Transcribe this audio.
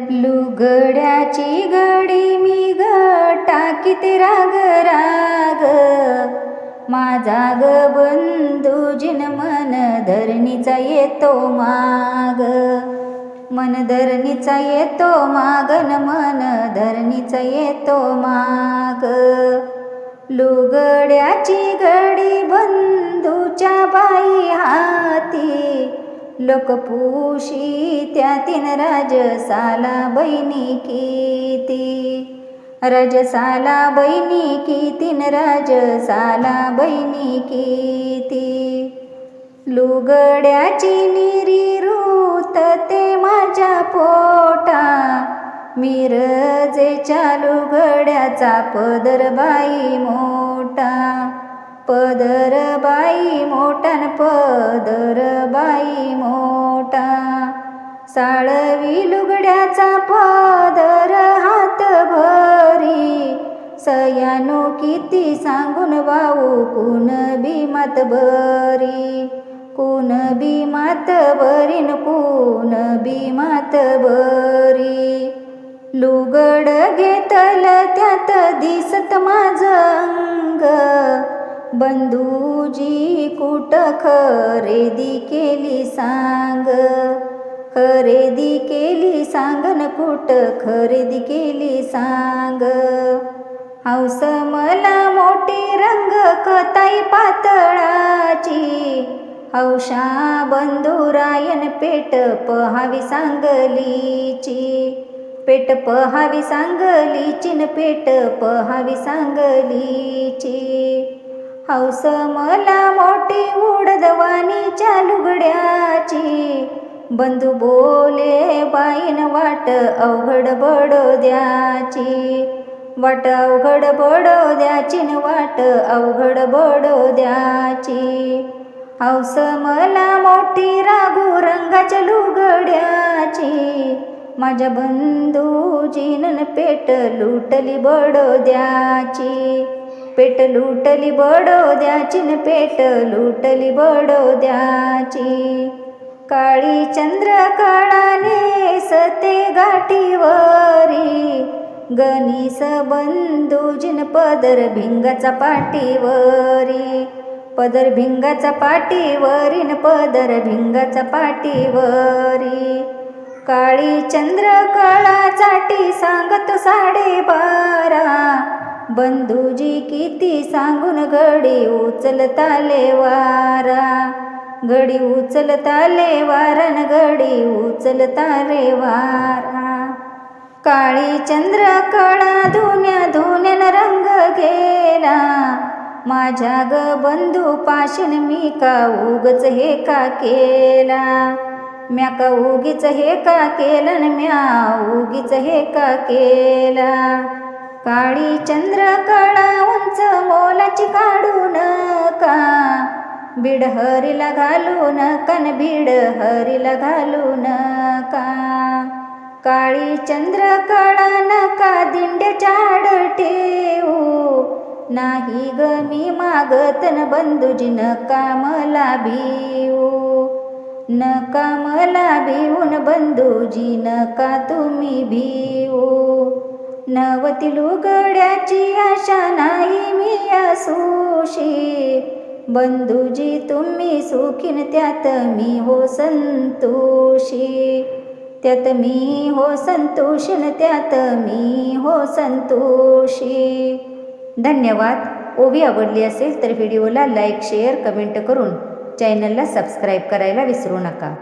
लुगड्याची गडी मी ग टाकीत राग राग. माझा ग बंधू मन धरणीचा येतो माग. मन धरणीचा येतो मागन मन धरणीचा येतो माग. लुगड्याची गडी बंधूच्या बाई हाती. लोकपुशी त्या तीन राजसाला बहिणी किती? राजसाला बहिणी कितीन राजसाला बहिणी किती? लुगड्याची निरी रूत ते माझ्या पोटा. मिरजेच्या लुगड्याचा पदर बाई मोठा. पदर बाई मोठा पदर बाई मोठा. साळवी लुगड्याचा पदर हात भरी. सयानो किती सांगून वाऊ कुण बी बरी कुण भीमात बरीन कुण भीमात बरी लुगड घेतल त्यात दिसत माझ अंग. बंधूजी कुट खरेदी केली सांग. खरेदी केली सांग न कुट खरेदी केली सांग. हौस मला मोठी रंग कताई पातळाची. हौशा बंधुरायन पेट पहावी सांगलीची. पेट पहावी सांगलीची न पेट पहावी सांगलीची. हौस मला मोठी उडदवानीच्या लुगड्याची बंधू बोले बाईन वाट अवघड बडोद्याची. वाट अवघड बडोद्याची न वाट अवघड बडोद्याची. हौस मला मोठी रागू रंगाच्या लुगड्याची माझ्या बंधूजीन पेट लुटली बडोद्याची. पेट लुटली बडोद्याची न पेट लुटली बडोद्याची काळी चंद्र काळाने सते गाठीवरी गणिस बंधूजिन पदर भिंगाचा पाठीवरी. पदर भिंगाचा पाठीवरीन पदर भिंगाचा पाठीवरी. काळी चंद्र काळा चाटी सांगत सा बंधूजी किती सांगून गडी उचलताले वारा. गडी उचलताले वारन गडी उचलताले वारा. काळी चंद्र कळा धुन्या धुन्यान रंग गेला. माझ्या ग बंधू पाशन मी का उगच हे का केला? म्या का उगीच हे का केलं न म्या उगीच हे का केला? काळी चंद्र कळा उंच मोलाची काढू नका बीड हरीला घालू बिडहरीला घालून बीड हरीला घालू नका काळी चंद्र कळा नका दिंड्याच्या चाड ठेवू? नाही ग मी मागत न नका मला भिऊ नका मला भिऊन बंधूजी नका तुम्ही भिऊ नवती लुगड्याची आशा नाही मी असोशी बंधूजी तुम्ही सुखीन त्यात मी हो संतोषी. त्यात मी हो संतोषीन त्यात मी हो संतोषी. धन्यवाद. ओवी आवडली असेल तर व्हिडिओला लाईक शेअर कमेंट करून चॅनलला सबस्क्राईब करायला विसरू नका.